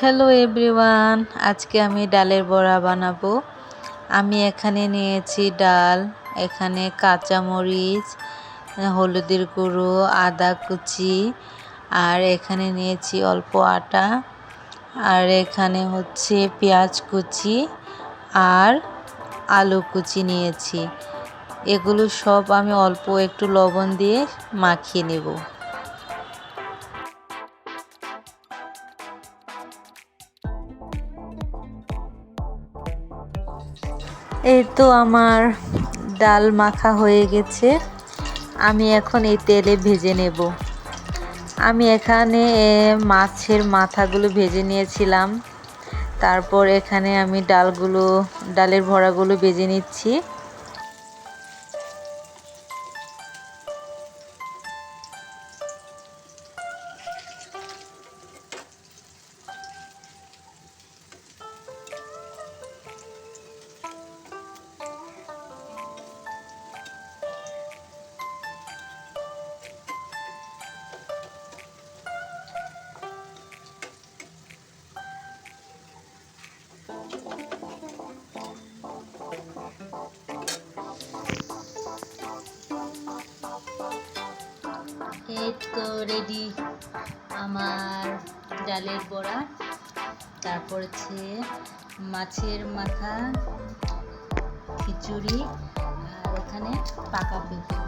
Hello everyone, আজকে আমি ডালের বড়া বানাবো। আমি এখানে নিয়েছি ডাল, এখানে কাঁচামরিচ, হলুদের গুঁড়ো, আদা কুচি, আর এখানে নিয়েছি অল্প আটা, আর এখানে হচ্ছে পেঁয়াজ কুচি আর আলু কুচি নিয়েছি। এগুলো সব আমি অল্প একটু লবণ দিয়ে মাখিয়ে নেব। এই তো আমার ডাল মাখা হয়ে গেছে। আমি এখন এই তেলে ভেজে নেব। আমি এখানে মাছের মাথাগুলো ভেজে নিয়েছিলাম। তারপর এখানে আমি ডালগুলো, ডালের ভরাগুলো ভেজে নিচ্ছি। এই তো রেডি আমার ডালের বড়া, তারপর হচ্ছে মাছের মাথা, খিচুড়ি, আর এখানে পাকা পেঁপে.